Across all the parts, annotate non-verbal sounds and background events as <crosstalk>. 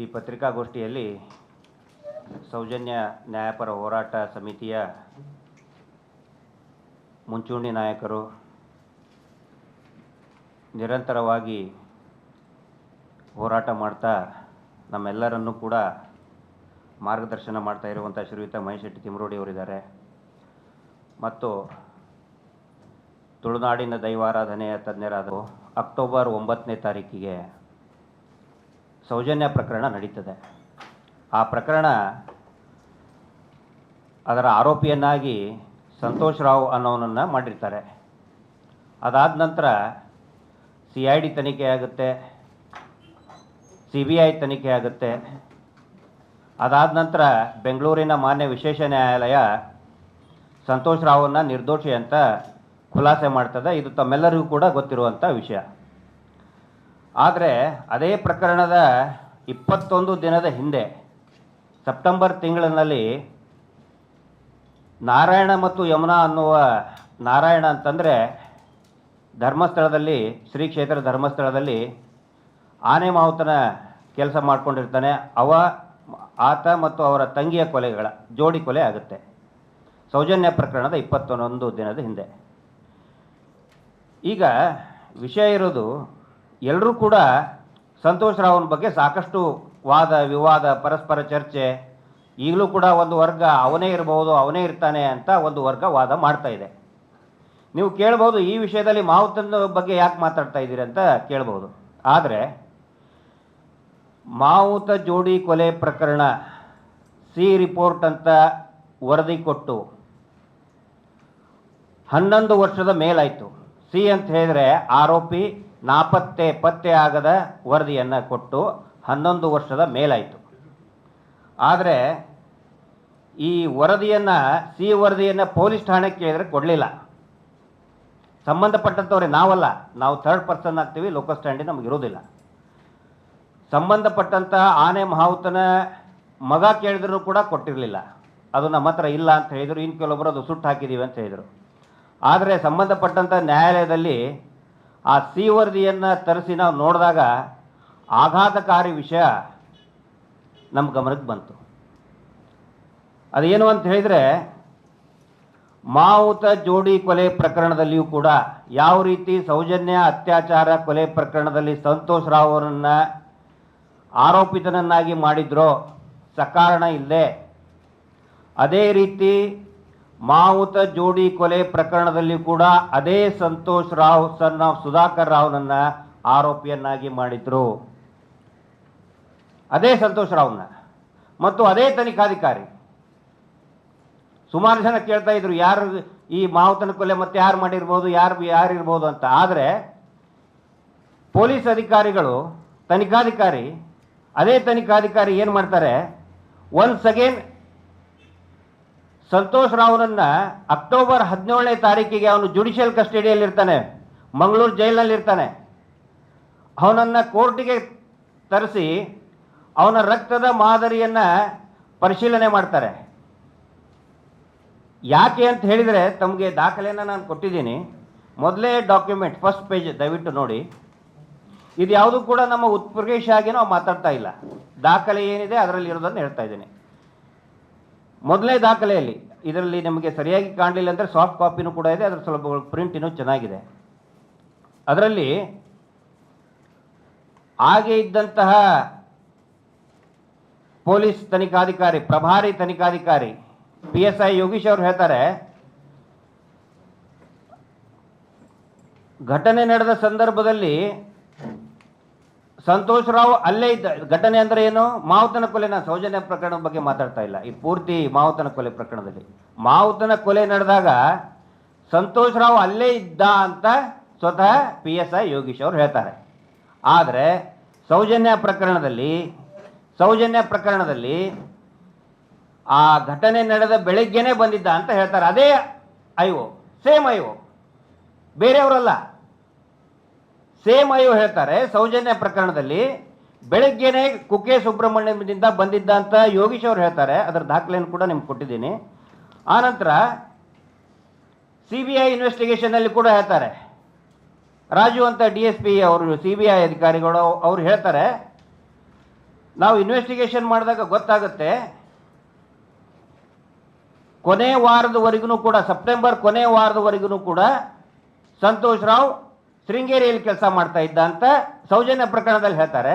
ಈ ಪತ್ರಿಕಾಗೋಷ್ಠಿಯಲ್ಲಿ ಸೌಜನ್ಯ ನ್ಯಾಯಪರ ಹೋರಾಟ ಸಮಿತಿಯ ಮುಂಚೂಣಿ ನಾಯಕರು ನಿರಂತರವಾಗಿ ಹೋರಾಟ ಮಾಡ್ತಾ ನಮ್ಮೆಲ್ಲರನ್ನು ಕೂಡ ಮಾರ್ಗದರ್ಶನ ಮಾಡ್ತಾ ಇರುವಂಥ ಶ್ರೀಯುತ ಮಹೇಶ್ ಶೆಟ್ಟಿ ತಿಮ್ರೋಡಿ ಅವರಿದ್ದಾರೆ. ಮತ್ತು ತುಳುನಾಡಿನ ದೈವಾರಾಧನೆಯ ತಜ್ಞರಾದ ಅಕ್ಟೋಬರ್ ಒಂಬತ್ತನೇ ತಾರೀಕಿಗೆ ಸೌಜನ್ಯ ಪ್ರಕರಣ ನಡೀತದೆ. ಆ ಪ್ರಕರಣ ಅದರ ಆರೋಪಿಯನ್ನಾಗಿ ಸಂತೋಷ್ ರಾವ್ ಅನ್ನೋನನ್ನು ಮಾಡಿರ್ತಾರೆ. ಅದಾದ ನಂತರ ಸಿ ಐ ಡಿ ತನಿಖೆ ಆಗುತ್ತೆ, ಸಿ ಬಿ ಐ ತನಿಖೆ ಆಗುತ್ತೆ. ಅದಾದ ನಂತರ ಬೆಂಗಳೂರಿನ ಮಾನ್ಯ ವಿಶೇಷ ನ್ಯಾಯಾಲಯ ಸಂತೋಷ್ ರಾವನ್ನು ನಿರ್ದೋಷಿ ಅಂತ ಖುಲಾಸೆ ಮಾಡ್ತದೆ. ಇದು ತಮ್ಮೆಲ್ಲರಿಗೂ ಕೂಡ ಗೊತ್ತಿರುವಂಥ ವಿಷಯ. ಆದರೆ ಅದೇ ಪ್ರಕರಣದ ಇಪ್ಪತ್ತೊಂದು ದಿನದ ಹಿಂದೆ ಸೆಪ್ಟೆಂಬರ್ ತಿಂಗಳಿನಲ್ಲಿ ನಾರಾಯಣ ಮತ್ತು ಯಮುನಾ ಅನ್ನುವ ನಾರಾಯಣ ಅಂತಂದರೆ ಧರ್ಮಸ್ಥಳದಲ್ಲಿ, ಶ್ರೀ ಕ್ಷೇತ್ರ ಧರ್ಮಸ್ಥಳದಲ್ಲಿ ಆನೆ ಮಾವುತನ ಕೆಲಸ ಮಾಡಿಕೊಂಡಿರ್ತಾನೆ. ಅವ, ಆತ ಮತ್ತು ಅವರ ತಂಗಿಯ ಕೊಲೆಗಳ ಜೋಡಿ ಕೊಲೆ ಆಗುತ್ತೆ. ಸೌಜನ್ಯ ಪ್ರಕರಣದ ಇಪ್ಪತ್ತೊಂದು ದಿನದ ಹಿಂದೆ. ಈಗ ವಿಷಯ ಇರೋದು ಎಲ್ಲರೂ ಕೂಡ ಸಂತೋಷ್ ರಾವ್ನ ಬಗ್ಗೆ ಸಾಕಷ್ಟು ವಾದ, ವಿವಾದ, ಪರಸ್ಪರ ಚರ್ಚೆ, ಈಗಲೂ ಕೂಡ ಒಂದು ವರ್ಗ ಅವನೇ ಇರಬಹುದು ಅವನೇ ಇರ್ತಾನೆ ಅಂತ ಒಂದು ವರ್ಗ ವಾದ ಮಾಡ್ತಾ ಇದೆ. ನೀವು ಕೇಳ್ಬೋದು, ಈ ವಿಷಯದಲ್ಲಿ ಮಾವುತನ ಬಗ್ಗೆ ಯಾಕೆ ಮಾತಾಡ್ತಾ ಇದ್ದೀರಿ ಅಂತ ಕೇಳ್ಬೋದು. ಆದರೆ, ಮಾವುತ ಜೋಡಿ ಕೊಲೆ ಪ್ರಕರಣ ಸಿ ರಿಪೋರ್ಟ್ ಅಂತ ವರದಿ ಕೊಟ್ಟು ಹನ್ನೊಂದು ವರ್ಷದ ಮೇಲಾಯಿತು. ಸಿ ಅಂತ ಹೇಳಿದರೆ ಆರೋಪಿ ನಾಪತ್ತೆ ಪತ್ತೆ ಆಗದ ವರದಿಯನ್ನು ಕೊಟ್ಟು ಹನ್ನೊಂದು ವರ್ಷದ ಮೇಲಾಯಿತು. ಆದರೆ ಈ ವರದಿಯನ್ನು, ಸಿ ವರದಿಯನ್ನು ಪೊಲೀಸ್ ಠಾಣೆ ಕೇಳಿದರೆ ಕೊಡಲಿಲ್ಲ. ಸಂಬಂಧಪಟ್ಟಂಥವ್ರೆ ನಾವಲ್ಲ, ನಾವು ಥರ್ಡ್ ಪರ್ಸನ್ ಆಗ್ತೀವಿ ಲೋಕಲ್ ಸ್ಟ್ಯಾಂಡಿ ನಮಗೆ ಇರೋದಿಲ್ಲ ಸಂಬಂಧಪಟ್ಟಂಥ ಆನೆ ಮಹಾವುತನ ಮಗ ಕೇಳಿದ್ರು ಕೂಡ ಕೊಟ್ಟಿರಲಿಲ್ಲ. ಅದು ನಮ್ಮ ಹತ್ರ ಇಲ್ಲ ಅಂತ ಹೇಳಿದರು ಇನ್ನು ಕೆಲವೊಬ್ಬರು ಅದು ಸುಟ್ಟು ಹಾಕಿದ್ದೀವಿ ಅಂತ ಹೇಳಿದರು. ಆದರೆ ಸಂಬಂಧಪಟ್ಟಂಥ ನ್ಯಾಯಾಲಯದಲ್ಲಿ ಆ ಸಿ ವರದಿಯನ್ನು ತರಿಸಿ ನಾವು ನೋಡಿದಾಗ ಆಘಾತಕಾರಿ ವಿಷಯ ನಮ್ಮ ಗಮನಕ್ಕೆ ಬಂತು. ಅದೇನು ಅಂತ ಹೇಳಿದರೆ, ಮಾವುತ ಜೋಡಿ ಕೊಲೆ ಪ್ರಕರಣದಲ್ಲಿಯೂ ಕೂಡ ಯಾವ ರೀತಿ ಸೌಜನ್ಯ ಅತ್ಯಾಚಾರ ಕೊಲೆ ಪ್ರಕರಣದಲ್ಲಿ ಸಂತೋಷ್ ರಾವ್ ಅವರನ್ನು ಆರೋಪಿತನನ್ನಾಗಿ ಮಾಡಿದ್ರೋ ಸಕಾರಣ ಇಲ್ಲದೆ, ಅದೇ ರೀತಿ ಮಾವುತ ಜೋಡಿ ಕೊಲೆ ಪ್ರಕರಣದಲ್ಲಿ ಕೂಡ ಅದೇ ಸಂತೋಷ್ ರಾವ್ ಸನ್ ಆಫ್ ಸುಧಾಕರ್ ರಾವ್ನನ್ನ ಆರೋಪಿಯನ್ನಾಗಿ ಮಾಡಿದ್ರು. ಅದೇ ಸಂತೋಷ್ ರಾವ್ನ. ಮತ್ತು ಅದೇ ತನಿಖಾಧಿಕಾರಿ. ಸುಮಾರು ಜನ ಕೇಳ್ತಾ ಇದ್ರು, ಯಾರು ಈ ಮಾವುತನ ಕೊಲೆ ಮತ್ತೆ ಯಾರು ಮಾಡಿರ್ಬೋದು, ಯಾರು ಯಾರು ಇರ್ಬೋದು ಅಂತ. ಆದರೆ ಪೊಲೀಸ್ ಅಧಿಕಾರಿಗಳು, ತನಿಖಾಧಿಕಾರಿ, ಅದೇ ತನಿಖಾಧಿಕಾರಿ ಏನು ಮಾಡ್ತಾರೆ ಒನ್ಸ್ ಅಗೇನ್ ಸಂತೋಷ್ ರಾವ್ನನ್ನ ಅಕ್ಟೋಬರ್ ಹದಿನೇಳನೇ ತಾರೀಕಿಗೆ ಅವನು ಜುಡಿಷಿಯಲ್ ಕಸ್ಟಡಿಯಲ್ಲಿ ಇರ್ತಾನೆ. ಮಂಗಳೂರು ಜೈಲಿನಲ್ಲಿ ಇರ್ತಾನೆ. ಅವನನ್ನು ಕೋರ್ಟಿಗೆ ತರಿಸಿ ಅವನ ರಕ್ತದ ಮಾದರಿಯನ್ನು ಪರಿಶೀಲನೆ ಮಾಡ್ತಾರೆ. ಯಾಕೆ ಅಂತ ಹೇಳಿದರೆ ತಮಗೆ ದಾಖಲೆಯನ್ನು ನಾನು ಕೊಟ್ಟಿದ್ದೀನಿ. ಮೊದಲೇ ಡಾಕ್ಯುಮೆಂಟ್ ಫಸ್ಟ್ ಪೇಜ್ ದಯವಿಟ್ಟು ನೋಡಿ. ಇದು ಯಾವುದು ಕೂಡ ನಮ್ಮ ಉತ್ಪ್ರವೇಶ ಆಗಿ ನಾವು ಮಾತಾಡ್ತಾ ಇಲ್ಲ. ದಾಖಲೆ ಏನಿದೆ ಅದರಲ್ಲಿ ಇರೋದನ್ನು ಹೇಳ್ತಾ ಇದ್ದೀನಿ. ಮೊದಲನೇ ದಾಖಲೆಯಲ್ಲಿ. ಇದರಲ್ಲಿ ನಿಮಗೆ ಸರಿಯಾಗಿ ಕಾಣಲಿಲ್ಲ ಅಂದರೆ ಸಾಫ್ಟ್ ಕಾಪಿನೂ ಕೂಡ ಇದೆ, ಅದರ ಸ್ವಲ್ಪ ಪ್ರಿಂಟ್ ಇನ್ನೂ ಚೆನ್ನಾಗಿದೆ. ಅದರಲ್ಲಿ ಹಾಗೆ ಇದ್ದಂತಹ ಪೊಲೀಸ್ ತನಿಖಾಧಿಕಾರಿ, ಪ್ರಭಾರಿ ತನಿಖಾಧಿಕಾರಿ ಪಿ ಎಸ್ ಐ ಯೋಗೀಶ್ ಅವರು ಹೇಳ್ತಾರೆ, ಘಟನೆ ನಡೆದ ಸಂದರ್ಭದಲ್ಲಿ ಸಂತೋಷ್ ರಾವ್ ಅಲ್ಲೇ ಇದ್ದ ಘಟನೆ ಅಂದ್ರೆ ಏನು? ಮಾವುತನ ಕೊಲೆನ ಸೌಜನ್ಯ ಪ್ರಕರಣದ ಬಗ್ಗೆ ಮಾತಾಡ್ತಾ ಇಲ್ಲ. ಈ ಪೂರ್ತಿ ಮಾವುತನ ಕೊಲೆ ಪ್ರಕರಣದಲ್ಲಿ. ಮಾವುತನ ಕೊಲೆ ನಡೆದಾಗ ಸಂತೋಷ್ ರಾವ್ ಅಲ್ಲೇ ಇದ್ದ ಅಂತ ಸ್ವತಃ ಪಿ ಎಸ್ ಐ ಯೋಗೀಶ್ ಅವರು ಹೇಳ್ತಾರೆ. ಆದರೆ ಸೌಜನ್ಯ ಪ್ರಕರಣದಲ್ಲಿ ಸೌಜನ್ಯ ಪ್ರಕರಣದಲ್ಲಿ ಆ ಘಟನೆ ನಡೆದ ಬೆಳಗ್ಗೆನೇ ಬಂದಿದ್ದ ಅಂತ ಹೇಳ್ತಾರೆ. ಅದೇ ಐಒ ಸೇಮ್ ಐಒ ಬೇರೆಯವರಲ್ಲ. ಸೇಮ್ ಅಯ್ಯೋ ಹೇಳ್ತಾರೆ, ಸೌಜನ್ಯ ಪ್ರಕರಣದಲ್ಲಿ ಬೆಳಗ್ಗೆನೆ ಕುಕ್ಕೆ ಸುಬ್ರಹ್ಮಣ್ಯದಿಂದ ಬಂದಿದ್ದ ಅಂತ ಯೋಗೀಶ್ ಅವರು ಹೇಳ್ತಾರೆ, ಅದರ ದಾಖಲೆಯನ್ನು ಕೂಡ ನಿಮ್ಗೆ ಕೊಟ್ಟಿದ್ದೀನಿ. ಆನಂತರ ಸಿ ಬಿ ಐ ಇನ್ವೆಸ್ಟಿಗೇಷನಲ್ಲಿ ಕೂಡ ಹೇಳ್ತಾರೆ. ರಾಜು ಅಂತ ಡಿ ಎಸ್ ಪಿ ಅವರು, ಸಿ ಬಿ ಐ ಅಧಿಕಾರಿಗಳು ಅವ್ರು ಹೇಳ್ತಾರೆ, ನಾವು ಇನ್ವೆಸ್ಟಿಗೇಷನ್ ಮಾಡಿದಾಗ ಗೊತ್ತಾಗುತ್ತೆ, ಕೊನೆ ವಾರದವರೆಗೂ ಕೂಡ ಸೆಪ್ಟೆಂಬರ್ ಕೊನೆ ವಾರದವರೆಗೂ ಕೂಡ ಸಂತೋಷ್ ರಾವ್ ಶೃಂಗೇರಿಯಲ್ಲಿ ಕೆಲಸ ಮಾಡ್ತಾ ಇದ್ದ ಅಂತ ಸೌಜನ್ಯ ಪ್ರಕರಣದಲ್ಲಿ ಹೇಳ್ತಾರೆ.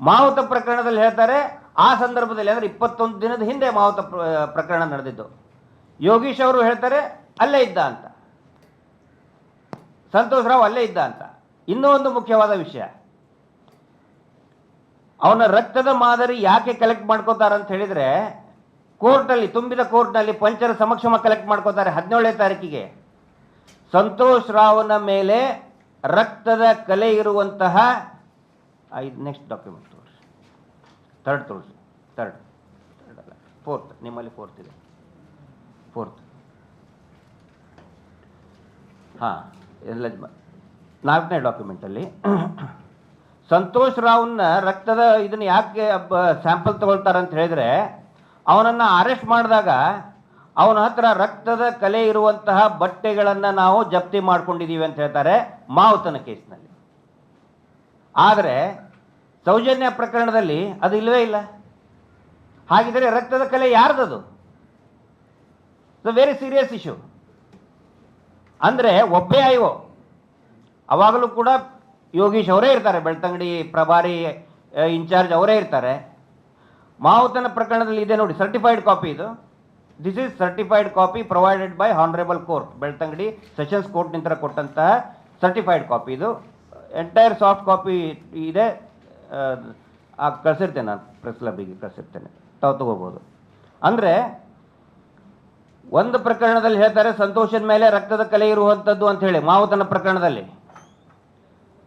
ಮಾವುತ ಪ್ರಕರಣದಲ್ಲಿ ಹೇಳ್ತಾರೆ. ಆ ಸಂದರ್ಭದಲ್ಲಿ ಅಂದರೆ ಇಪ್ಪತ್ತೊಂದು ದಿನದ ಹಿಂದೆ ಮಾವುತ ಪ್ರಕರಣ ನಡೆದಿದ್ದು. ಯೋಗೀಶ್ ಅವರು ಹೇಳ್ತಾರೆ, ಅಲ್ಲೇ ಇದ್ದ ಅಂತ. ಸಂತೋಷ್ ರಾವ್ ಅಲ್ಲೇ ಇದ್ದ ಅಂತ. ಇನ್ನೂ ಒಂದು ಮುಖ್ಯವಾದ ವಿಷಯ. ಅವನ ರಕ್ತದ ಮಾದರಿ ಯಾಕೆ ಕಲೆಕ್ಟ್ ಮಾಡ್ಕೋತಾರೆ ಅಂತ ಹೇಳಿದ್ರೆ ಕೋರ್ಟಲ್ಲಿ ತುಂಬಿದ ಕೋರ್ಟ್ನಲ್ಲಿ ಪಂಚರ ಸಮಕ್ಷಮ ಕಲೆಕ್ಟ್ ಮಾಡ್ಕೋತಾರೆ ಹದಿನೇಳನೇ ತಾರೀಕಿಗೆ. ಸಂತೋಷ್ ರಾವ್ನ ಮೇಲೆ ರಕ್ತದ ಕಲೆ ಇರುವಂತಹ, ಐದು ನೆಕ್ಸ್ಟ್ ಡಾಕ್ಯುಮೆಂಟ್ ತೋರಿಸಿ. ತರ್ಡ್ ತೋರಿಸಿ. ತರ್ಡ್ ಥರ್ಡ್ ಅಲ್ಲ. ಫೋರ್ತ್ ನಿಮ್ಮಲ್ಲಿ ಫೋರ್ತ್ ಇದೆ. ಫೋರ್ತ್ ಹಾಂ, ಎಲ್ಲ ನಾಲ್ಕನೇ ಡಾಕ್ಯುಮೆಂಟಲ್ಲಿ <clears throat> ಸಂತೋಷ್ ರಾವ್ನ ರಕ್ತದ ಇದನ್ನು ಯಾಕೆ ಸ್ಯಾಂಪಲ್ ತಗೊಳ್ತಾರೆ ಅಂತ ಹೇಳಿದ್ರೆ, ಅವನನ್ನು ಅರೆಸ್ಟ್ ಮಾಡಿದಾಗ ಅವನ ಹತ್ರ ರಕ್ತದ ಕಲೆ ಇರುವಂತಹ ಬಟ್ಟೆಗಳನ್ನು ನಾವು ಜಪ್ತಿ ಮಾಡ್ಕೊಂಡಿದ್ದೀವಿ ಅಂತ ಹೇಳ್ತಾರೆ ಮಾವುತನ ಕೇಸ್ನಲ್ಲಿ. ಆದರೆ ಸೌಜನ್ಯ ಪ್ರಕರಣದಲ್ಲಿ ಅದು ಇಲ್ಲವೇ ಇಲ್ಲ. ಹಾಗಿದ್ರೆ ರಕ್ತದ ಕಲೆ ಯಾರ್ದದು? ವೆರಿ ಸೀರಿಯಸ್ ಇಶ್ಯೂ ಅಂದರೆ ಒಬ್ಬೇ ಐವೋ. ಅವಾಗಲೂ ಕೂಡ ಯೋಗೀಶ್ ಅವರೇ ಇರ್ತಾರೆ, ಬೆಳ್ತಂಗಡಿ ಪ್ರಭಾರಿ ಇನ್ಚಾರ್ಜ್ ಅವರೇ ಇರ್ತಾರೆ. ಮಾವುತನ ಪ್ರಕರಣದಲ್ಲಿ ಇದೆ ನೋಡಿ ಸರ್ಟಿಫೈಡ್ ಕಾಪಿ ಇದು. This is certified copy provided by honourable court Belthangady sessions court ನಿಂತರ ಕೊಟ್ಟಂತಹ ಸರ್ಟಿಫೈಡ್ ಕಾಪಿ ಇದು. ಎಂಟೈರ್ ಸಾಫ್ಟ್ ಕಾಪಿ ಇದೆ. ಕಳಿಸಿರ್ತೇನೆ ನಾನು ಪ್ರೆಸ್ ಕ್ಲಬ್ಬಿಗೆ ಕಳಿಸಿರ್ತೇನೆ. ತಾವು ತಗೋಬೋದು. ಅಂದರೆ, ಒಂದು ಪ್ರಕರಣದಲ್ಲಿ ಹೇಳ್ತಾರೆ, ಸಂತೋಷದ ಮೇಲೆ ರಕ್ತದ ಕಲೆ ಇರುವಂಥದ್ದು ಅಂತ ಹೇಳಿ, ಮಾವುತನ ಪ್ರಕರಣದಲ್ಲಿ.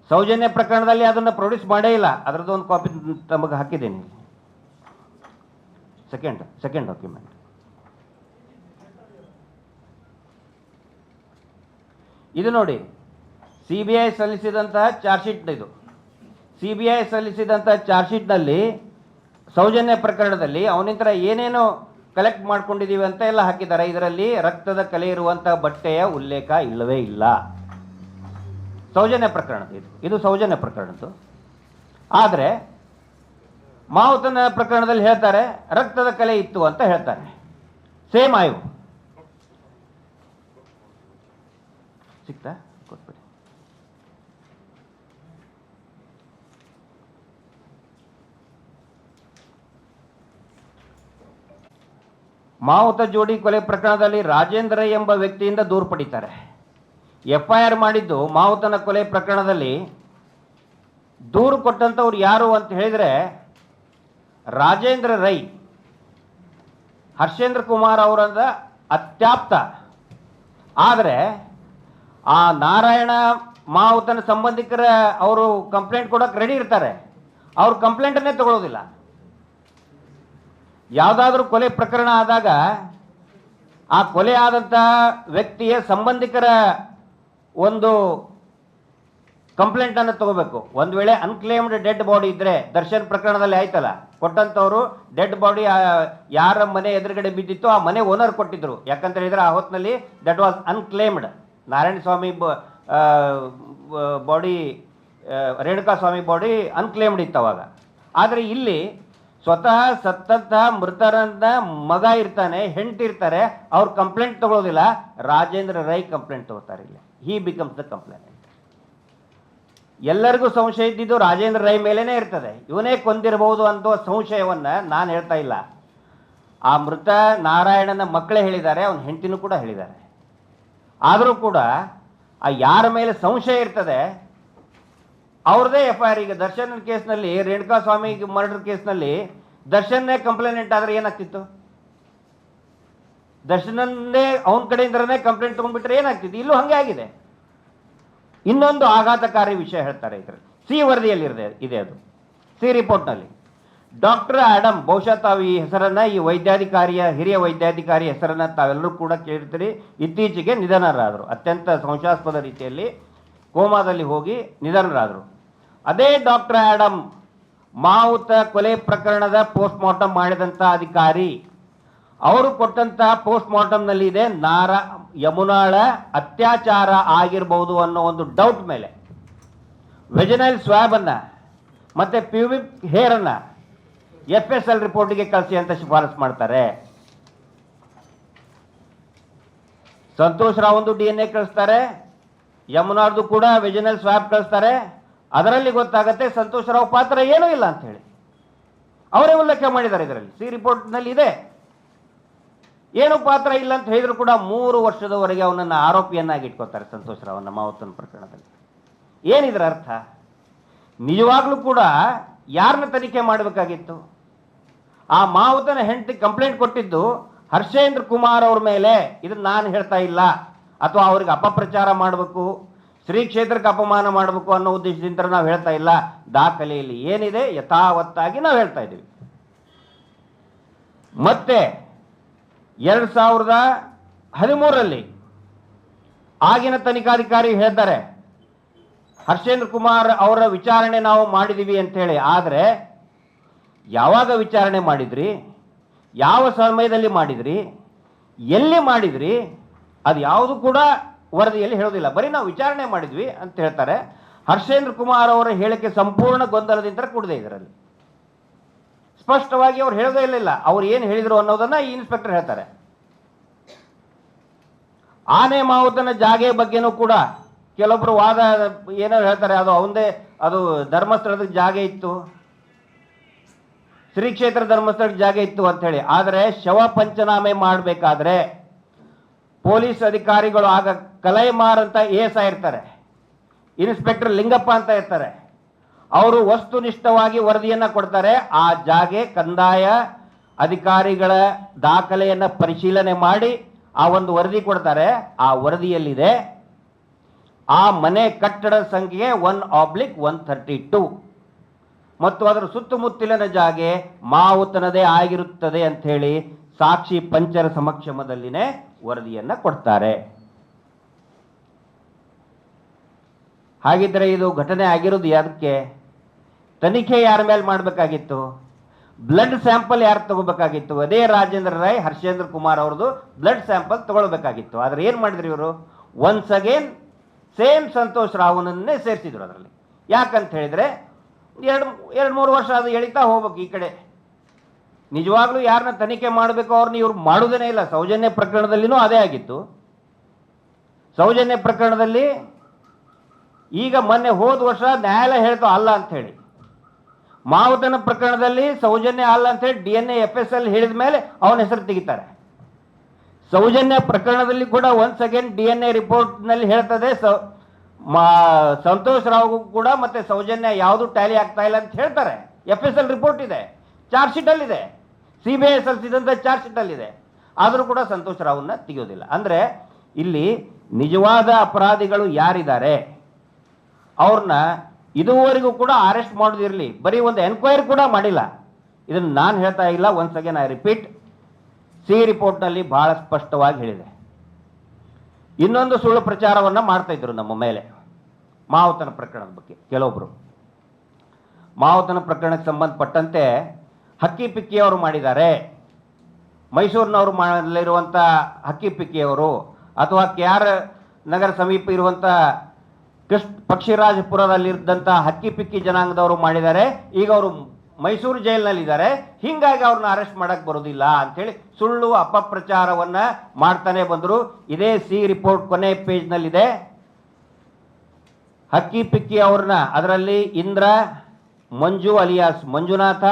ಸೌಜನ್ಯ ಪ್ರಕರಣದಲ್ಲಿ ಅದನ್ನು ಪ್ರೊಡ್ಯೂಸ್ ಮಾಡೇ ಇಲ್ಲ. ಅದರದ್ದು ಒಂದು ಕಾಪಿ ತಮಗೆ ಹಾಕಿದ್ದೀನಿ. ಸೆಕೆಂಡ್ ಸೆಕೆಂಡ್ ಡಾಕ್ಯುಮೆಂಟ್ ಇದು ನೋಡಿ ಸಿ ಬಿ ಐ ಸಲ್ಲಿಸಿದಂತಹ ಚಾರ್ಜ್ ಶೀಟ್ ಇದು. ಸಿ ಬಿ ಐ ಸಲ್ಲಿಸಿದಂತಹ ಚಾರ್ಜ್ ಶೀಟ್ನಲ್ಲಿ ಸೌಜನ್ಯ ಪ್ರಕರಣದಲ್ಲಿ ಅವನಿಂದ ಏನೇನು ಕಲೆಕ್ಟ್ ಮಾಡ್ಕೊಂಡಿದ್ದೀವಿ ಅಂತ ಎಲ್ಲ ಹಾಕಿದ್ದಾರೆ. ಇದರಲ್ಲಿ ರಕ್ತದ ಕಲೆ ಇರುವಂತಹ ಬಟ್ಟೆಯ ಉಲ್ಲೇಖ ಇಲ್ಲವೇ ಇಲ್ಲ. ಸೌಜನ್ಯ ಪ್ರಕರಣ ಇದು. ಇದು ಸೌಜನ್ಯ ಪ್ರಕರಣದ್ದು. ಆದರೆ, ಮಾವುತನ ಪ್ರಕರಣದಲ್ಲಿ ಹೇಳ್ತಾರೆ, ರಕ್ತದ ಕಲೆ ಇತ್ತು ಅಂತ ಹೇಳ್ತಾರೆ. ಸೇಮ್ ಆಯು. ಸಿಕ್ತಾ ಕೊಟ್ಬಿಡಿ. ಮಾವುತ ಜೋಡಿ ಕೊಲೆ ಪ್ರಕರಣದಲ್ಲಿ ರಾಜೇಂದ್ರ ಎಂಬ ವ್ಯಕ್ತಿಯಿಂದ ದೂರು ಪಡಿತಾರೆ. ಎಫ್ಐಆರ್ ಮಾಡಿದ್ದು ಮಾವುತನ ಕೊಲೆ ಪ್ರಕರಣದಲ್ಲಿ ದೂರು ಕೊಟ್ಟಂಥವ್ರು ಯಾರು ಅಂತ ಹೇಳಿದರೆ ರಾಜೇಂದ್ರ ರೈ, ಹರ್ಷೇಂದ್ರ ಕುಮಾರ್ ಅವರದ ಅತ್ಯಾಪ್ತ. ಆದರೆ ಆ ನಾರಾಯಣ ಮಾವುತನ ಸಂಬಂಧಿಕರ ಅವರು ಕಂಪ್ಲೇಂಟ್ ಕೊಡೋಕೆ ರೆಡಿ ಇರ್ತಾರೆ. ಅವ್ರು ಕಂಪ್ಲೇಂಟನ್ನೇ ತಗೊಳ್ಳೋದಿಲ್ಲ ಯಾವುದಾದ್ರೂ ಕೊಲೆ ಪ್ರಕರಣ ಆದಾಗ ಆ ಕೊಲೆ ಆದಂಥ ವ್ಯಕ್ತಿಯ ಸಂಬಂಧಿಕರ ಒಂದು ಕಂಪ್ಲೇಂಟನ್ನು ತಗೋಬೇಕು. ಒಂದು ವೇಳೆ ಅನ್ಕ್ಲೇಮ್ಡ್ ಡೆಡ್ ಬಾಡಿ ಇದ್ದರೆ ದರ್ಶನ್ ಪ್ರಕರಣದಲ್ಲಿ ಆಯ್ತಲ್ಲ. ಕೊಟ್ಟಂಥವ್ರು ಡೆಡ್ ಬಾಡಿ ಯಾರ ಮನೆ ಎದುರುಗಡೆ ಬಿದ್ದಿತ್ತು ಆ ಮನೆ ಓನರ್ ಕೊಟ್ಟಿದ್ರು. ಯಾಕಂತ ಹೇಳಿದ್ರೆ ಆ ಹೊತ್ತಿನಲ್ಲಿ that was unclaimed Narayana Swamy body Renuka Swamy body unclaimed ಇತ್ತು ಅವಾಗ. ಆದರೆ ಇಲ್ಲಿ ಸ್ವತಃ ಸತ್ತಂತಹ ಮೃತರಂತ ಮಗ ಇರ್ತಾನೆ, ಹೆಂಡತಿ ಇರ್ತಾರೆ, ಅವ್ರು ಕಂಪ್ಲೇಂಟ್ ತಗೊಳ್ಳೋದಿಲ್ಲ ರಾಜೇಂದ್ರ ರೈ ಕಂಪ್ಲೇಂಟ್ ತಗೋತಾರೆ ಇಲ್ಲಿ. ಹಿ ಬಿಕಮ್ಸ್ ದ ಕಂಪ್ಲೇಂಟ್ ಎಲ್ಲರಿಗೂ ಸಂಶಯ ಇದ್ದಿದ್ದು ರಾಜೇಂದ್ರ ರೈ ಮೇಲೇ ಇರ್ತದೆ. ಇವನೇ ಕೊಂದಿರಬಹುದು ಅಂತ ಸಂಶಯವನ್ನ ನಾನು ಹೇಳ್ತಾ ಇಲ್ಲ. ಆ ಮೃತ ನಾರಾಯಣನ ಮಕ್ಕಳೇ ಹೇಳಿದ್ದಾರೆ, ಅವನ ಹೆಂಡತಿನೂ ಕೂಡ ಹೇಳಿದ್ದಾರೆ. ಆದರೂ ಕೂಡ ಆ ಯಾರ ಮೇಲೆ ಸಂಶಯ ಇರ್ತದೆ, ಅವ್ರದೇ ಎಫ್ ಐ ಆರ್ ಈಗ ದರ್ಶನ್ ಕೇಸ್ನಲ್ಲಿ, ರೇಣುಕಾ ಸ್ವಾಮಿ ಮರ್ಡರ್ ಕೇಸ್ನಲ್ಲಿ ದರ್ಶನ್ನೇ ಕಂಪ್ಲೇಂಟ್ ಆದರೆ ಏನಾಗ್ತಿತ್ತು? ದರ್ಶನನ್ನೇ ಅವನ ಕಡೆಯಿಂದನೇ ಕಂಪ್ಲೇಂಟ್ ತೊಗೊಂಡ್ಬಿಟ್ರೆ ಏನಾಗ್ತಿತ್ತು? ಇಲ್ಲೂ ಹಂಗೆ ಆಗಿದೆ. ಇನ್ನೊಂದು ಆಘಾತಕಾರಿ ವಿಷಯ ಹೇಳ್ತಾರೆ ಇದರಲ್ಲಿ. ಸಿ ವರದಿಯಲ್ಲಿ ಇದೆ ಇದೆ ಅದು. ಸಿ ರಿಪೋರ್ಟ್ನಲ್ಲಿ ಡಾಕ್ಟರ್ ಆಡಮ್ ಬಹುಶಃ ತಾವು ಈ ಹೆಸರನ್ನ, ಈ ವೈದ್ಯಾಧಿಕಾರಿಯ, ಹಿರಿಯ ವೈದ್ಯಾಧಿಕಾರಿ ಹೆಸರನ್ನ ತಾವೆಲ್ಲರೂ ಕೂಡ ಕೇಳಿರ್ತೀರಿ ಇತ್ತೀಚೆಗೆ ನಿಧನರಾದರು. ಅತ್ಯಂತ ಸಂಶಾಸ್ಪದ ರೀತಿಯಲ್ಲಿ ಕೋಮಾದಲ್ಲಿ ಹೋಗಿ ನಿಧನರಾದರು. ಅದೇ ಡಾಕ್ಟರ್ ಆಡಮ್ ಮಾವುತ ಕೊಲೆ ಪ್ರಕರಣದ ಪೋಸ್ಟ್ ಮಾರ್ಟಮ್ ಮಾಡಿದಂಥ ಅಧಿಕಾರಿ, ಅವರು ಕೊಟ್ಟಂತಹ ಪೋಸ್ಟ್ ಮಾರ್ಟಮ್ನಲ್ಲಿ ಇದೆ, ನಾರ ಯಮುನಾಳ ಅತ್ಯಾಚಾರ ಆಗಿರಬಹುದು ಅನ್ನೋ ಒಂದು ಡೌಟ್ ಮೇಲೆ. ವೆಜನೈಲ್ ಸ್ವಾಬನ್ನು ಮತ್ತು ಪ್ಯೂಬಿಕ್ ಹೇರ್ ಅನ್ನ ಎಫ್ ಎಸ್ ಎಲ್ ರಿಪೋರ್ಟಿಗೆ ಕಳಿಸಿ ಅಂತ ಶಿಫಾರಸು ಮಾಡ್ತಾರೆ. ಸಂತೋಷ್ ರಾವಂದು ಡಿ ಎನ್ ಎ ಕಳಿಸ್ತಾರೆ. ಯಮುನಾರ್ದು ಕೂಡ ವೆಜಿನಲ್ ಸ್ವಾಬ್ ಕಳಿಸ್ತಾರೆ. ಅದರಲ್ಲಿ ಗೊತ್ತಾಗತ್ತೆ ಸಂತೋಷ್ ರಾವ್ ಪಾತ್ರ ಏನೂ ಇಲ್ಲ ಅಂತ ಹೇಳಿ. ಅವರೇ ಉಲ್ಲೇಖ ಮಾಡಿದ್ದಾರೆ ಇದರಲ್ಲಿ. ಸಿ ರಿಪೋರ್ಟ್ನಲ್ಲಿ ಇದೆ. ಏನು ಪಾತ್ರ ಇಲ್ಲ ಅಂತ ಹೇಳಿದ್ರು ಕೂಡ ಮೂರು ವರ್ಷದವರೆಗೆ ಅವನನ್ನು ಆರೋಪಿಯನ್ನಾಗಿ ಇಟ್ಕೋತಾರೆ ಸಂತೋಷ್ ರಾವ್ನ ಮಾವತನ ಪ್ರಕರಣದಲ್ಲಿ. ಏನಿದ್ರ ಅರ್ಥ? ನಿಜವಾಗ್ಲೂ ಕೂಡ ಯಾರನ್ನ ತನಿಖೆ ಮಾಡಬೇಕಾಗಿತ್ತು? ಆ ಮಾವುತನ ಹೆಂಡತಿ ಕಂಪ್ಲೇಂಟ್ ಕೊಟ್ಟಿದ್ದು ಹರ್ಷೇಂದ್ರ ಕುಮಾರ್ ಅವ್ರ ಮೇಲೆ. ಇದನ್ನ ನಾನು ಹೇಳ್ತಾ ಇಲ್ಲ. ಅಥವಾ ಅವ್ರಿಗೆ ಅಪಪ್ರಚಾರ ಮಾಡಬೇಕು ಶ್ರೀ ಕ್ಷೇತ್ರಕ್ಕೆ ಅಪಮಾನ ಮಾಡಬೇಕು ಅನ್ನೋ ಉದ್ದೇಶದಿಂದ ನಾವು ಹೇಳ್ತಾ ಇಲ್ಲ. ದಾಖಲೆಯಲ್ಲಿ ಏನಿದೆ ಯಥಾವತ್ತಾಗಿ ನಾವು ಹೇಳ್ತಾ ಇದ್ದೀವಿ. ಮತ್ತೆ ಎರಡು ಸಾವಿರದ ಹದಿಮೂರರಲ್ಲಿ ಆಗಿನ ತನಿಖಾಧಿಕಾರಿ ಹೇಳ್ತಾರೆ, ಹರ್ಷೇಂದ್ರ ಕುಮಾರ್ ಅವರ ವಿಚಾರಣೆ ನಾವು ಮಾಡಿದೀವಿ ಅಂತ ಹೇಳಿ. ಆದರೆ ಯಾವಾಗ ವಿಚಾರಣೆ ಮಾಡಿದ್ರಿ? ಯಾವ ಸಮಯದಲ್ಲಿ ಮಾಡಿದ್ರಿ? ಎಲ್ಲಿ ಮಾಡಿದ್ರಿ? ಅದು ಯಾವುದು ಕೂಡ ವರದಿಯಲ್ಲಿ ಹೇಳೋದಿಲ್ಲ ಬರೀ ನಾವು ವಿಚಾರಣೆ ಮಾಡಿದ್ವಿ ಅಂತ ಹೇಳ್ತಾರೆ. ಹರ್ಷೇಂದ್ರ ಕುಮಾರ್ ಅವರ ಹೇಳಿಕೆ ಸಂಪೂರ್ಣ ಗೊಂದಲದಿಂದ ಕೂಡಿದೆ ಇದರಲ್ಲಿ. ಸ್ಪಷ್ಟವಾಗಿ ಅವ್ರು ಹೇಳೋದೇ ಇಲ್ಲ ಅವ್ರು ಏನು ಹೇಳಿದರು ಅನ್ನೋದನ್ನ ಈ ಇನ್ಸ್ಪೆಕ್ಟರ್ ಹೇಳ್ತಾರೆ. ಆನೆ ಮಾವುತನ ಜಾಗೆ ಬಗ್ಗೆನೂ ಕೂಡ ಕೆಲವೊಬ್ರು ವಾದ ಏನೋ ಹೇಳ್ತಾರೆ. ಅದು ಅವಂದೇ ಅದು ಧರ್ಮಸ್ಥಳದ ಜಾಗೆ ಇತ್ತು. ಶ್ರೀ ಕ್ಷೇತ್ರ ಧರ್ಮಸ್ಥಳಕ್ಕೆ ಜಾಗ ಇತ್ತು ಅಂತ ಹೇಳಿ. ಆದರೆ ಶವ ಪಂಚನಾಮೆ ಮಾಡಬೇಕಾದ್ರೆ ಪೊಲೀಸ್ ಅಧಿಕಾರಿಗಳು ಆಗ ಕಲೈಮಾರ್ ಅಂತ ಎಸ್ ಇರ್ತಾರೆ, ಇನ್ಸ್ಪೆಕ್ಟರ್ ಲಿಂಗಪ್ಪ ಅಂತ ಇರ್ತಾರೆ. ಅವರು ವಸ್ತುನಿಷ್ಠವಾಗಿ ವರದಿಯನ್ನು ಕೊಡ್ತಾರೆ. ಆ ಜಾಗೆ ಕಂದಾಯ ಅಧಿಕಾರಿಗಳ ದಾಖಲೆಯನ್ನು ಪರಿಶೀಲನೆ ಮಾಡಿ ಆ ಒಂದು ವರದಿ ಕೊಡ್ತಾರೆ. ಆ ವರದಿಯಲ್ಲಿದೆ, ಆ ಮನೆ ಕಟ್ಟಡ ಸಂಖ್ಯೆ one oblique one thirty two. ಮತ್ತು ಅದರ ಸುತ್ತಮುತ್ತಲಿನ ಜಾಗೆ ಮಾವುತನದೇ ಆಗಿರುತ್ತದೆ ಅಂತ ಹೇಳಿ ಸಾಕ್ಷಿ ಪಂಚರ ಸಮಕ್ಷಮದಲ್ಲಿನೇ ವರದಿಯನ್ನು ಕೊಡ್ತಾರೆ. ಹಾಗಿದ್ರೆ ಇದು ಘಟನೆ ಆಗಿರೋದು ಯಾವುದಕ್ಕೆ ತನಿಖೆ ಯಾರ ಮೇಲೆ ಮಾಡಬೇಕಾಗಿತ್ತು? ಬ್ಲಡ್ ಸ್ಯಾಂಪಲ್ ಯಾರು ತಗೋಬೇಕಾಗಿತ್ತು? ಅದೇ ರಾಜೇಂದ್ರ ರಾಯ್, ಹರ್ಷೇಂದ್ರ ಕುಮಾರ್ ಅವ್ರದ್ದು ಬ್ಲಡ್ ಸ್ಯಾಂಪಲ್ ತಗೊಳ್ಬೇಕಾಗಿತ್ತು. ಆದರೆ ಏನು ಮಾಡಿದ್ರು ಇವರು? ಒನ್ಸ್ ಅಗೇನ್ ಸೇಮ್ ಸಂತೋಷ್ ರಾವ್ನನ್ನೇ ಸೇರಿಸಿದ್ರು ಅದರಲ್ಲಿ. ಯಾಕಂತ ಹೇಳಿದ್ರೆ ಎರಡು ಎರಡು, ಮೂರು ವರ್ಷ ಅದು ಎಳಿತಾ ಹೋಗ್ಬೇಕು ಈ ಕಡೆ. ನಿಜವಾಗ್ಲೂ ಯಾರನ್ನ ತನಿಖೆ ಮಾಡಬೇಕು ಅವ್ರನ್ನ ಇವ್ರು ಮಾಡೋದೇ ಇಲ್ಲ. ಸೌಜನ್ಯ ಪ್ರಕರಣದಲ್ಲಿನೂ ಅದೇ ಆಗಿತ್ತು. ಸೌಜನ್ಯ ಪ್ರಕರಣದಲ್ಲಿ ಈಗ ಮೊನ್ನೆ ಹೋದ ವರ್ಷ ನ್ಯಾಯಾಲಯ ಹೇಳ್ತು ಅಲ್ಲ ಅಂತ ಹೇಳಿ. ಮಾವುತನ ಪ್ರಕರಣದಲ್ಲಿ ಸೌಜನ್ಯ ಅಲ್ಲ ಅಂತ ಹೇಳಿ D N F S L ಹೇಳಿದ ಮೇಲೆ ಅವನ ಹೆಸರು ತೆಗಿತಾರೆ. ಸೌಜನ್ಯ ಪ್ರಕರಣದಲ್ಲಿ ಕೂಡ once second D N A ರಿಪೋರ್ಟ್ನಲ್ಲಿ ಹೇಳ್ತದೆ, ಸೌ ಮಾ, ಸಂತೋಷ್ ರಾವ್ಗೂ ಕೂಡ ಮತ್ತೆ ಸೌಜನ್ಯ ಯಾವುದು ಟ್ಯಾಲಿ ಆಗ್ತಾ ಇಲ್ಲ ಅಂತ ಹೇಳ್ತಾರೆ. ಎಫ್ ಎಸ್ ಎಲ್ ರಿಪೋರ್ಟ್ ಇದೆ. ಚಾರ್ಜ್ ಶೀಟಲ್ಲಿದೆ ಸಿ ಬಿ ಐ ಸಲ್ಲಿಸಿದಂಥ ಚಾರ್ಜ್ ಶೀಟಲ್ಲಿ ಇದೆ ಆದರೂ ಕೂಡ ಸಂತೋಷ್ ರಾವ್ನ ತೆಗೆಯೋದಿಲ್ಲ. ಅಂದರೆ ಇಲ್ಲಿ ನಿಜವಾದ ಅಪರಾಧಿಗಳು ಯಾರಿದ್ದಾರೆ? ಅವ್ರನ್ನ ಇದುವರೆಗೂ ಕೂಡ ಅರೆಸ್ಟ್ ಮಾಡೋದಿರಲಿ. ಬರೀ ಒಂದು ಎನ್ಕ್ವೈರಿ ಕೂಡ ಮಾಡಿಲ್ಲ. ಇದನ್ನು ನಾನು ಹೇಳ್ತಾ ಇಲ್ಲ. Once again I repeat C ರಿಪೋರ್ಟ್ನಲ್ಲಿ ಬಹಳ ಸ್ಪಷ್ಟವಾಗಿ ಹೇಳಿದೆ. ಇನ್ನೊಂದು ಸುಳ್ಳು ಪ್ರಚಾರವನ್ನು ಮಾಡ್ತಾ ಇದ್ರು ನಮ್ಮ ಮೇಲೆ. ಮಾವುತನ ಪ್ರಕರಣದ ಬಗ್ಗೆ ಕೆಲವೊಬ್ಬರು ಮಾವುತನ ಪ್ರಕರಣಕ್ಕೆ ಸಂಬಂಧಪಟ್ಟಂತೆ ಹಕ್ಕಿ ಪಿಕ್ಕಿಯವರು ಮಾಡಿದ್ದಾರೆ. ಮೈಸೂರಿನವರು ಮಾಡಲಿರುವಂಥ ಹಕ್ಕಿ ಪಿಕ್ಕಿಯವರು ಅಥವಾ ಕೆ ನಗರ ಸಮೀಪ ಇರುವಂಥ ಕೃಷ್ಣ ಪಕ್ಷಿರಾಜಪುರದಲ್ಲಿದ್ದಂಥ ಹಕ್ಕಿ ಪಿಕ್ಕಿ ಜನಾಂಗದವರು ಮಾಡಿದ್ದಾರೆ. ಈಗ ಅವರು ಮೈಸೂರು ಜೈಲಿನಲ್ಲಿದ್ದಾರೆ. ಹಿಂಗಾಗಿ ಅವ್ರನ್ನ ಅರೆಸ್ಟ್ ಮಾಡಕ್ ಬರೋದಿಲ್ಲ ಅಂತೇಳಿ ಸುಳ್ಳು ಅಪಪ್ರಚಾರವನ್ನ ಮಾಡ್ತಾನೆ ಬಂದರು. ಇದೇ ಸಿ ರಿಪೋರ್ಟ್ ಕೊನೆ ಪೇಜ್ನಲ್ಲಿದೆ. ಹಕ್ಕಿ ಪಿಕ್ಕಿ ಅವ್ರನ್ನ, ಅದರಲ್ಲಿ ಇಂದ್ರ, ಮಂಜು ಅಲಿಯಾಸ್, ಮಂಜುನಾಥ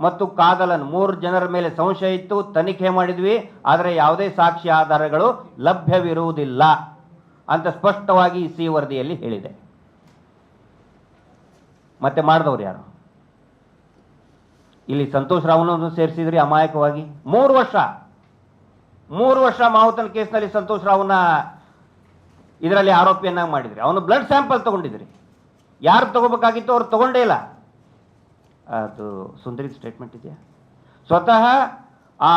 ಮತ್ತು ಕಾದಲನ್ ಮೂರು ಜನರ ಮೇಲೆ ಸಂಶಯ ಇತ್ತು, ತನಿಖೆ ಮಾಡಿದ್ವಿ. ಆದರೆ ಯಾವುದೇ ಸಾಕ್ಷಿ ಆಧಾರಗಳು ಲಭ್ಯವಿರುವುದಿಲ್ಲ ಅಂತ ಸ್ಪಷ್ಟವಾಗಿ ಸಿ ವರದಿಯಲ್ಲಿ ಹೇಳಿದೆ. ಮತ್ತೆ ಮಾಡಿದವ್ರು ಯಾರು? ಇಲ್ಲಿ ಸಂತೋಷ್ ರಾವ್ನನ್ನು ಸೇರಿಸಿದ್ರಿ ಅಮಾಯಕವಾಗಿ. ಮೂರು ವರ್ಷ ಮೂರು ವರ್ಷ ಮಾವುತನ ಕೇಸ್ನಲ್ಲಿ ಸಂತೋಷ್ ರಾವ್ನ ಇದರಲ್ಲಿ ಆರೋಪಿಯನ್ನಾಗಿ ಮಾಡಿದ್ರಿ. ಅವನು ಬ್ಲಡ್ ಸ್ಯಾಂಪಲ್ ತಗೊಂಡಿದ್ರಿ. ಯಾರು ತಗೋಬೇಕಾಗಿತ್ತು ಅವ್ರು ತಗೊಂಡೇ ಇಲ್ಲ. ಅದು ಸುಂದರಿ ಸ್ಟೇಟ್ಮೆಂಟ್ ಇದೆಯಾ? ಸ್ವತಃ ಆ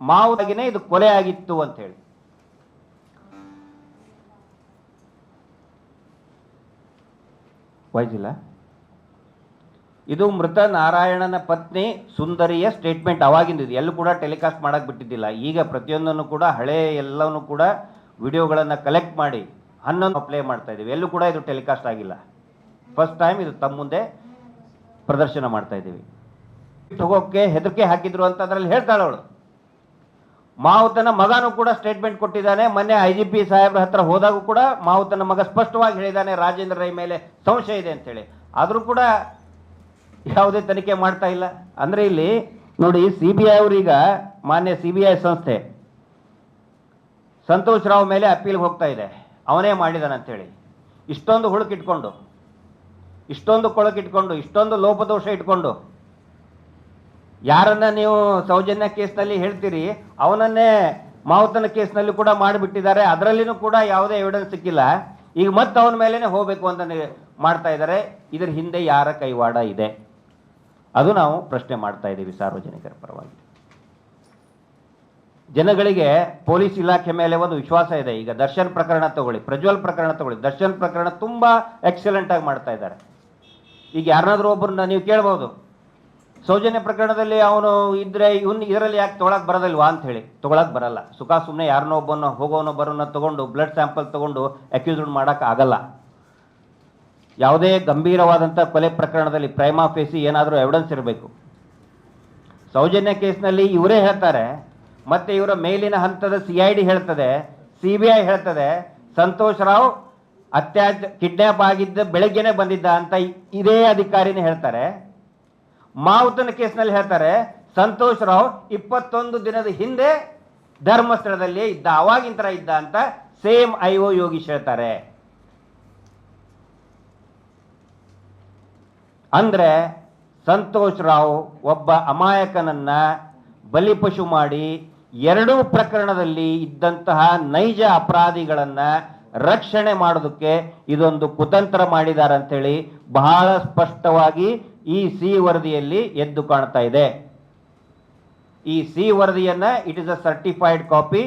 ಮಾವುದಾಗಿನೇ ಇದು ಕೊಲೆ ಆಗಿತ್ತು ಅಂತ ಹೇಳಿ. ವಾಯ್ಸಿಲ್ಲ ಇದು ಮೃತ ನಾರಾಯಣನ ಪತ್ನಿ ಸುಂದರಿಯ ಸ್ಟೇಟ್ಮೆಂಟ್ ಅವಾಗಿಂದಿದೆ ಎಲ್ಲೂ ಕೂಡ ಟೆಲಿಕಾಸ್ಟ್ ಮಾಡಕ್ ಬಿಟ್ಟಿದ್ದಿಲ್ಲ. ಈಗ ಪ್ರತಿಯೊಂದನ್ನು ಕೂಡ ಹಳೆ ಎಲ್ಲವನ್ನು ಕೂಡ ವಿಡಿಯೋಗಳನ್ನು ಕಲೆಕ್ಟ್ ಮಾಡಿ ಹನ್ನೊಂದು ಪ್ಲೇ ಮಾಡ್ತಾ ಇದ್ದೀವಿ. ಎಲ್ಲೂ ಕೂಡ ಇದು ಟೆಲಿಕಾಸ್ಟ್ ಆಗಿಲ್ಲ. ಫಸ್ಟ್ ಟೈಮ್ ಇದು ತಮ್ಮ ಮುಂದೆ ಪ್ರದರ್ಶನ ಮಾಡ್ತಾ ಇದ್ದೀವಿ. ತಗೋಕ್ಕೆ ಹೆದರಿಕೆ ಹಾಕಿದ್ರು ಅಂತ ಅದರಲ್ಲಿ ಹೇಳ್ತಾಳೆ ಅವಳು. ಮಾವುತನ ಮಗನೂ ಕೂಡ ಸ್ಟೇಟ್ಮೆಂಟ್ ಕೊಟ್ಟಿದ್ದಾನೆ. ಮೊನ್ನೆ ಐ ಜಿ ಪಿ ಸಾಹೇಬ್ರ ಹತ್ರ ಹೋದಾಗೂ ಕೂಡ ಮಾವುತನ ಮಗ ಸ್ಪಷ್ಟವಾಗಿ ಹೇಳಿದ್ದಾನೆ, ರಾಜೇಂದ್ರ ರೈ ಮೇಲೆ ಸಂಶಯ ಇದೆ ಅಂತೇಳಿ ಆದರೂ ಕೂಡ ಯಾವುದೇ ತನಿಖೆ ಮಾಡ್ತಾ ಇಲ್ಲ. ಅಂದ್ರೆ ಇಲ್ಲಿ ನೋಡಿ ಸಿ ಬಿ ಐ ಅವರೀಗ ಮಾನ್ಯ ಸಿ ಬಿ ಐ ಸಂಸ್ಥೆ ಸಂತೋಷ್ ರಾವ್ ಮೇಲೆ ಅಪೀಲ್ ಹೋಗ್ತಾ ಇದೆ. ಅವನೇ ಮಾಡಿದಾನಂತೇಳಿ ಇಷ್ಟೊಂದು ಹುಳುಕಿಟ್ಕೊಂಡು ಇಷ್ಟೊಂದು ಕೊಳಕಿಟ್ಕೊಂಡು ಇಷ್ಟೊಂದು ಲೋಪದೋಷ ಇಟ್ಕೊಂಡು ಯಾರನ್ನ ನೀವು ಸೌಜನ್ಯ ಕೇಸ್ನಲ್ಲಿ ಹೇಳ್ತೀರಿ, ಅವನನ್ನೇ ಮಾವುತನ ಕೇಸ್ನಲ್ಲಿ ಕೂಡ ಮಾಡಿಬಿಟ್ಟಿದ್ದಾರೆ. ಅದರಲ್ಲಿನೂ ಕೂಡ ಯಾವುದೇ ಎವಿಡೆನ್ಸ್ ಸಿಕ್ಕಿಲ್ಲ. ಈಗ ಮತ್ತೆ ಅವನ ಮೇಲೇನೆ ಹೋಗಬೇಕು ಅಂತ ಮಾಡ್ತಾ ಇದ್ದಾರೆ. ಇದರ ಹಿಂದೆ ಯಾರ ಕೈವಾಡ ಇದೆ. ಅದು ನಾವು ಪ್ರಶ್ನೆ ಮಾಡ್ತಾ ಇದ್ದೀವಿ ಸಾರ್ವಜನಿಕರ ಪರವಾಗಿ. ಜನಗಳಿಗೆ ಪೊಲೀಸ್ ಇಲಾಖೆ ಮೇಲೆ ಒಂದು ವಿಶ್ವಾಸ ಇದೆ. ಈಗ ದರ್ಶನ್ ಪ್ರಕರಣ ತಗೊಳ್ಳಿ, ಪ್ರಜ್ವಲ್ ಪ್ರಕರಣ ತಗೊಳ್ಳಿ. ದರ್ಶನ್ ಪ್ರಕರಣ ತುಂಬ ಎಕ್ಸಲೆಂಟ್ ಆಗಿ ಮಾಡ್ತಾ ಇದ್ದಾರೆ. ಈಗ ಯಾರನ್ನಾದ್ರೂ ಒಬ್ಬರನ್ನ ನೀವು ಕೇಳ್ಬೋದು. ಸೌಜನ್ಯ ಪ್ರಕರಣದಲ್ಲಿ ಅವನು ಇದ್ರೆ ಇವನ್ ಇದರಲ್ಲಿ ಯಾಕೆ ತೊಗೊಳಕ್ ಬರೋದಿಲ್ವಾ ಅಂತ ಹೇಳಿ. ತೊಗೊಳಕ್ ಬರಲ್ಲ. ಸುಖ ಸುಮ್ಮನೆ ಯಾರನ್ನೋ ಒಬ್ಬನ ಹೋಗೋನೋ ಬರೋನ ತಗೊಂಡು ಬ್ಲಡ್ ಸ್ಯಾಂಪಲ್ ತಗೊಂಡು ಅಕ್ಯೂಸ್ಡ್ ಮಾಡಕ್ ಆಗಲ್ಲ. ಯಾವುದೇ ಗಂಭೀರವಾದಂಥ ಕೊಲೆ ಪ್ರಕರಣದಲ್ಲಿ ಪ್ರೈಮಾ ಫೇಸಿ ಏನಾದರೂ ಎವಿಡೆನ್ಸ್ ಇರಬೇಕು. ಸೌಜನ್ಯ ಕೇಸ್ನಲ್ಲಿ ಇವರೇ ಹೇಳ್ತಾರೆ, ಮತ್ತು ಇವರ ಮೇಲಿನ ಹಂತದ ಸಿ ಐ ಡಿ ಹೇಳ್ತದೆ ಸಿ ಬಿ ಐ ಹೇಳ್ತದೆ, ಸಂತೋಷ್ ರಾವ್ ಅತ್ಯಾಚ ಕಿಡ್ನ್ಯಾಪ್ ಆಗಿದ್ದ ಬೆಳಗ್ಗೆನೆ ಬಂದಿದ್ದ ಅಂತ ಇದೇ ಅಧಿಕಾರಿನೇ ಹೇಳ್ತಾರೆ. ಮಾವುತನ ಕೇಸ್ನಲ್ಲಿ ಹೇಳ್ತಾರೆ, ಸಂತೋಷ್ ರಾವ್ ಇಪ್ಪತ್ತೊಂದು ದಿನದ ಹಿಂದೆ ಧರ್ಮಸ್ಥಳದಲ್ಲಿ ಇದ್ದ, ಅವಾಗಿನ ಥರ ಇದ್ದ ಅಂತ ಸೇಮ್ ಐ ಓ ಯೋಗೀಶ್ ಹೇಳ್ತಾರೆ. ಅಂದ್ರೆ ಸಂತೋಷ್ ರಾವ್ ಒಬ್ಬ ಅಮಾಯಕನನ್ನು ಬಲಿಪಶು ಮಾಡಿ ಎರಡೂ ಪ್ರಕರಣದಲ್ಲಿ ಇದ್ದಂತಹ ನೈಜ ಅಪರಾಧಿಗಳನ್ನ ರಕ್ಷಣೆ ಮಾಡೋದಕ್ಕೆ ಇದೊಂದು ಕುತಂತ್ರ ಮಾಡಿದ್ದಾರೆ ಅಂತೇಳಿ ಬಹಳ ಸ್ಪಷ್ಟವಾಗಿ ಈ ಸಿ ವರದಿಯಲ್ಲಿ ಎದ್ದು ಕಾಣ್ತಾ ಇದೆ. ಈ ಸಿ ವರದಿಯನ್ನ it is a certified copy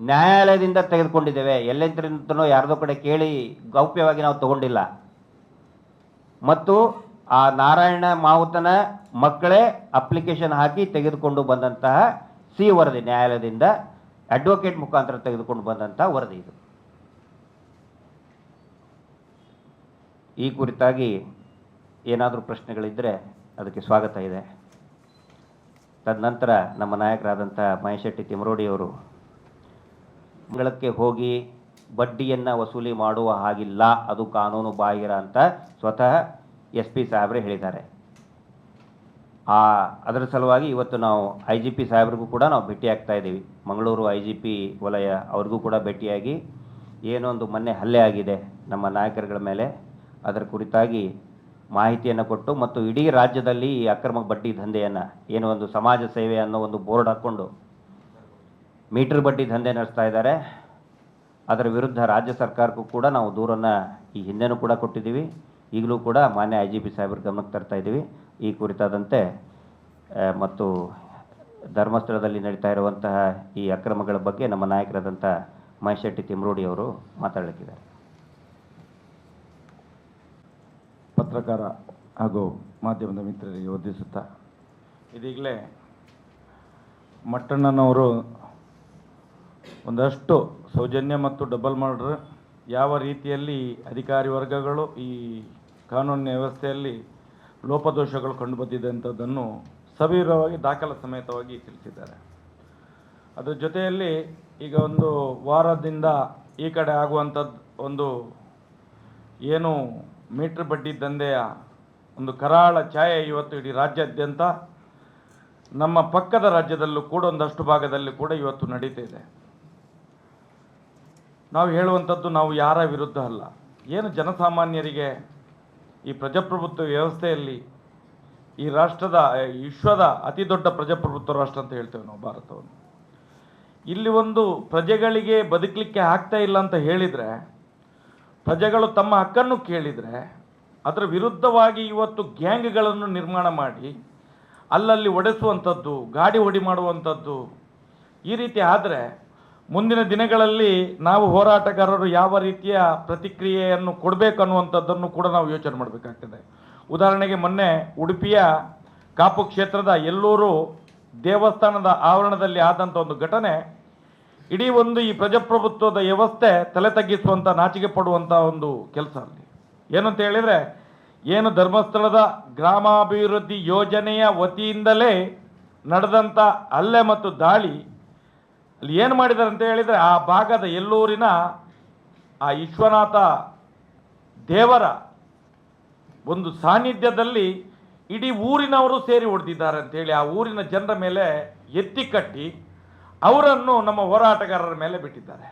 ನ್ಯಾಯಾಲಯದಿಂದ ತೆಗೆದುಕೊಂಡಿದ್ದೇವೆ. ಎಲ್ಲೆಂದ್ರಿಂದನೋ ಯಾರದೋ ಕಡೆ ಕೇಳಿ ಗೌಪ್ಯವಾಗಿ ನಾವು ತಗೊಂಡಿಲ್ಲ. ಮತ್ತು ಆ ನಾರಾಯಣ ಮಾವುತನ ಮಕ್ಕಳೇ ಅಪ್ಲಿಕೇಶನ್ ಹಾಕಿ ತೆಗೆದುಕೊಂಡು ಬಂದಂತಹ ಸಿ ವರದಿ ನ್ಯಾಯಾಲಯದಿಂದ ಅಡ್ವೊಕೇಟ್ ಮುಖಾಂತರ ತೆಗೆದುಕೊಂಡು ಬಂದಂತಹ ವರದಿ ಇದು. ಈ ಕುರಿತಾಗಿ ಏನಾದರೂ ಪ್ರಶ್ನೆಗಳಿದ್ದರೆ ಅದಕ್ಕೆ ಸ್ವಾಗತ ಇದೆ. ತದನಂತರ ನಮ್ಮ ನಾಯಕರಾದಂಥ ಮಹೇಶ್ ಶೆಟ್ಟಿ ತಿಮರೋಡಿಯವರು ಮಂಗಳಕ್ಕೆ ಹೋಗಿ ಬಡ್ಡಿಯನ್ನು ವಸೂಲಿ ಮಾಡುವ ಹಾಗಿಲ್ಲ, ಅದು ಕಾನೂನು ಬಾಹಿರ ಅಂತ ಸ್ವತಃ ಎಸ್ ಪಿ ಸಾಹೇಬ್ರೆ ಹೇಳಿದ್ದಾರೆ. ಆ, ಅದರ ಸಲುವಾಗಿ ಇವತ್ತು ನಾವು ಐ ಜಿ ಪಿ ಸಾಹೇಬ್ರಿಗೂ ಕೂಡ ನಾವು ಭೇಟಿ ಆಗ್ತಾ ಇದ್ದೀವಿ. ಮಂಗಳೂರು ಐ ಜಿ ಪಿ ವಲಯ ಅವ್ರಿಗೂ ಕೂಡ ಭೇಟಿಯಾಗಿ ಏನೊಂದು ಮೊನ್ನೆ ಹಲ್ಲೆ ಆಗಿದೆ ನಮ್ಮ ನಾಯಕರುಗಳ ಮೇಲೆ. ಅದರ ಕುರಿತಾಗಿ ಮಾಹಿತಿಯನ್ನು ಕೊಟ್ಟು ಮತ್ತು ಇಡೀ ರಾಜ್ಯದಲ್ಲಿ ಈ ಅಕ್ರಮ ಬಡ್ಡಿ ದಂಧೆಯನ್ನು, ಏನು ಒಂದು ಸಮಾಜ ಸೇವೆ ಅನ್ನೋ ಒಂದು ಬೋರ್ಡ್ ಹಾಕ್ಕೊಂಡು ಮೀಟರ್ ಬಡ್ಡಿ ದಂಧೆ ನಡೆಸ್ತಾ ಇದ್ದಾರೆ. ಅದರ ವಿರುದ್ಧ ರಾಜ್ಯ ಸರ್ಕಾರಕ್ಕೂ ಕೂಡ ನಾವು ದೂರನ್ನು ಈ ಹಿಂದೆನೂ ಕೂಡ ಕೊಟ್ಟಿದ್ದೀವಿ. ಈಗಲೂ ಕೂಡ ಮಾನ್ಯ ಐ ಜಿ ಪಿ ಸಾಹೇಬ್ರ ಗಮನಕ್ಕೆ ತರ್ತಾ ಇದ್ದೀವಿ. ಈ ಕುರಿತಾದಂತೆ ಮತ್ತು ಧರ್ಮಸ್ಥಳದಲ್ಲಿ ನಡೀತಾ ಇರುವಂತಹ ಈ ಅಕ್ರಮಗಳ ಬಗ್ಗೆ ನಮ್ಮ ನಾಯಕರಾದಂಥ ಮಹೇಶ್ ಶೆಟ್ಟಿ ತಿಮ್ರೋಡಿ ಅವರು ಮಾತಾಡಲಿಕ್ಕಿದ್ದಾರೆ. ಪತ್ರಕಾರ ಹಾಗೂ ಮಾಧ್ಯಮದ ಮಿತ್ರರಿಗೆ ವಂದಿಸುತ್ತಾ ಇದೀಗಲೇ ಮಟ್ಟಣ್ಣನವರು ಒಂದಷ್ಟು ಸೌಜನ್ಯ ಮತ್ತು ಡಬಲ್ ಮರ್ಡರ್ ಯಾವ ರೀತಿಯಲ್ಲಿ ಅಧಿಕಾರಿ ವರ್ಗಗಳು ಈ ಕಾನೂನಿನ ವ್ಯವಸ್ಥೆಯಲ್ಲಿ ಲೋಪದೋಷಗಳು ಕಂಡುಬಂದಿದೆ ಅಂಥದ್ದನ್ನು ಸವಿರವಾಗಿ ದಾಖಲ ಸಮೇತವಾಗಿ ತಿಳಿಸಿದ್ದಾರೆ. ಅದರ ಜೊತೆಯಲ್ಲಿ ಈಗ ಒಂದು ವಾರದಿಂದ ಈ ಕಡೆ ಆಗುವಂಥದ್ದು ಒಂದು ಏನು ಮೀಟ್ರ್ ಬಡ್ಡಿ ದಂಧೆಯ ಒಂದು ಕರಾಳ ಛಾಯೆ ಇವತ್ತು ಇಡೀ ರಾಜ್ಯಾದ್ಯಂತ ನಮ್ಮ ಪಕ್ಕದ ರಾಜ್ಯದಲ್ಲೂ ಕೂಡ ಒಂದಷ್ಟು ಭಾಗದಲ್ಲಿ ಕೂಡ ಇವತ್ತು ನಡೀತಿದೆ ನಾವು ಹೇಳುವಂಥದ್ದು ನಾವು ಯಾರ ವಿರುದ್ಧ ಅಲ್ಲ. ಏನು ಜನಸಾಮಾನ್ಯರಿಗೆ ಈ ಪ್ರಜಾಪ್ರಭುತ್ವ ವ್ಯವಸ್ಥೆಯಲ್ಲಿ ಈ ರಾಷ್ಟ್ರದ ವಿಶ್ವದ ಅತಿ ದೊಡ್ಡ ಪ್ರಜಾಪ್ರಭುತ್ವ ರಾಷ್ಟ್ರ ಅಂತ ಹೇಳ್ತೇವೆ ನಾವು ಭಾರತವನ್ನು. ಇಲ್ಲಿ ಒಂದು ಪ್ರಜೆಗಳಿಗೆ ಬದುಕಲಿಕ್ಕೆ ಆಗ್ತಾ ಇಲ್ಲ ಅಂತ ಹೇಳಿದರೆ, ಪ್ರಜೆಗಳು ತಮ್ಮ ಹಕ್ಕನ್ನು ಕೇಳಿದರೆ, ಅದರ ವಿರುದ್ಧವಾಗಿ ಇವತ್ತು ಗ್ಯಾಂಗ್ಗಳನ್ನು ನಿರ್ಮಾಣ ಮಾಡಿ, ಅಲ್ಲಲ್ಲಿ ಒಡೆಸುವಂಥದ್ದು, ಗಾಡಿ ಹೊಡಿ ಮಾಡುವಂಥದ್ದು ಈ ರೀತಿ ಆದರೆ ಮುಂದಿನ ದಿನಗಳಲ್ಲಿ ನಾವು ಹೋರಾಟಗಾರರು ಯಾವ ರೀತಿಯ ಪ್ರತಿಕ್ರಿಯೆಯನ್ನು ಕೊಡಬೇಕು ಅನ್ನುವಂಥದ್ದನ್ನು ಕೂಡ ನಾವು ಯೋಚನೆ ಮಾಡಬೇಕಾಗ್ತದೆ. ಉದಾಹರಣೆಗೆ ಮೊನ್ನೆ ಉಡುಪಿಯ ಕಾಪು ಕ್ಷೇತ್ರದ ಎಲ್ಲೂರು ದೇವಸ್ಥಾನದ ಆವರಣದಲ್ಲಿ ಆದಂಥ ಒಂದು ಘಟನೆ. ಇಡೀ ಒಂದು ಈ ಪ್ರಜಾಪ್ರಭುತ್ವದ ವ್ಯವಸ್ಥೆ ತಲೆ ತಗ್ಗಿಸುವಂಥ, ನಾಚಿಕೆ ಪಡುವಂಥ ಒಂದು ಕೆಲಸ ಅಲ್ಲಿ. ಏನಂತ ಹೇಳಿದರೆ, ಏನು ಧರ್ಮಸ್ಥಳದ ಗ್ರಾಮಾಭಿವೃದ್ಧಿ ಯೋಜನೆಯ ವತಿಯಿಂದಲೇ ನಡೆದಂಥ ಹಲ್ಲೆ ಮತ್ತು ದಾಳಿ ಅಲ್ಲಿ ಏನು ಮಾಡಿದ್ದಾರೆ ಅಂತ ಹೇಳಿದರೆ ಆ ಭಾಗದ ಎಲ್ಲೂರಿನ ಆ ವಿಶ್ವನಾಥ ದೇವರ ಒಂದು ಸಾನ್ನಿಧ್ಯದಲ್ಲಿ ಇಡೀ ಊರಿನವರು ಸೇರಿ ಹೊಡೆದಿದ್ದಾರೆ ಅಂತೇಳಿ ಆ ಊರಿನ ಜನರ ಮೇಲೆ ಎತ್ತಿ ಕಟ್ಟಿ ಅವರನ್ನು ನಮ್ಮ ಹೋರಾಟಗಾರರ ಮೇಲೆ ಬಿಟ್ಟಿದ್ದಾರೆ.